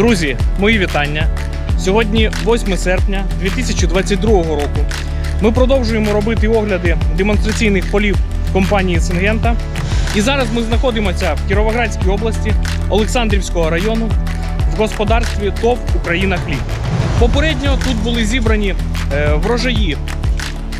Друзі, мої вітання. Сьогодні 8 серпня 2022 року. Ми продовжуємо робити огляди демонстраційних полів компанії Сингента. І зараз ми знаходимося в Кіровоградській області Олександрівського району в господарстві ТОВ Україна Хліб. Попередньо тут були зібрані е, врожаї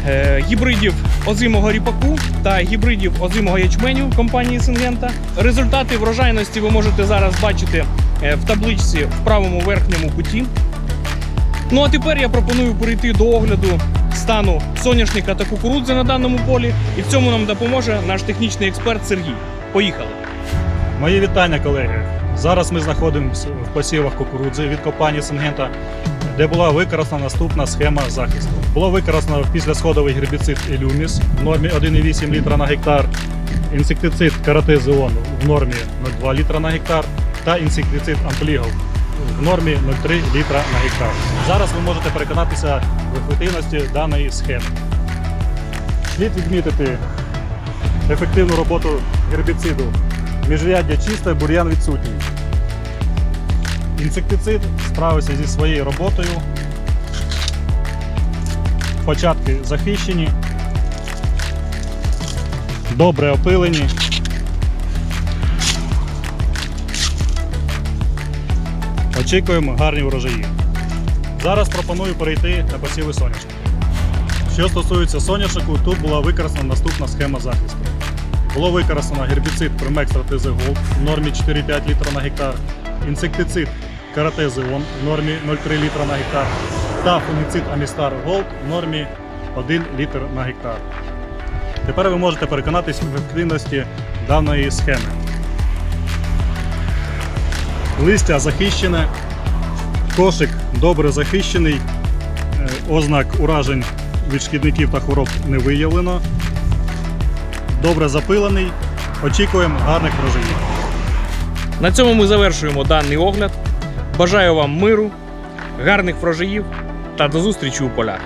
е, гібридів озимого ріпаку та гібридів озимого ячменю компанії Сингента. Результати врожайності ви можете зараз бачити в табличці в правому верхньому куті. Ну а тепер я пропоную перейти до огляду стану соняшника та кукурудзи на даному полі, і в цьому нам допоможе наш технічний експерт Сергій. Поїхали! Мої вітання, колеги. Зараз ми знаходимося в посівах кукурудзи від компанії Сингента, де була використана наступна схема захисту. Було використано післясходовий гербіцид Ілюміс в нормі 1,8 літра на гектар, інсектицид каратезіон в нормі 0,2 літра на гектар та інсектицид амплігов в нормі 0,3 літра на гектар. Зараз ви можете переконатися в ефективності даної схеми. Слід відмітити ефективну роботу гербіциду. Міжряддя чисте, бур'ян відсутній. Інсектицид справився зі своєю роботою. Початки захищені, добре опилені. Очікуємо гарні врожаї. Зараз пропоную перейти на посіви соняшника. Що стосується соняшнику, тут була використана наступна схема захисту. Було використано гербіцид Primex Strateze в нормі 4,5 літра на гектар, інсектицид Каратези Он в нормі 0,3 літра на гектар та фунгіцид Amistar Gold в нормі 1 літр на гектар. Тепер ви можете переконатись в ефективності даної схеми. Листя захищене, кошик добре захищений, е, ознак уражень від шкідників та хвороб не виявлено добре запилений. Очікуємо гарних врожаїв. На цьому ми завершуємо даний огляд. Бажаю вам миру, гарних врожаїв та до зустрічі у полях.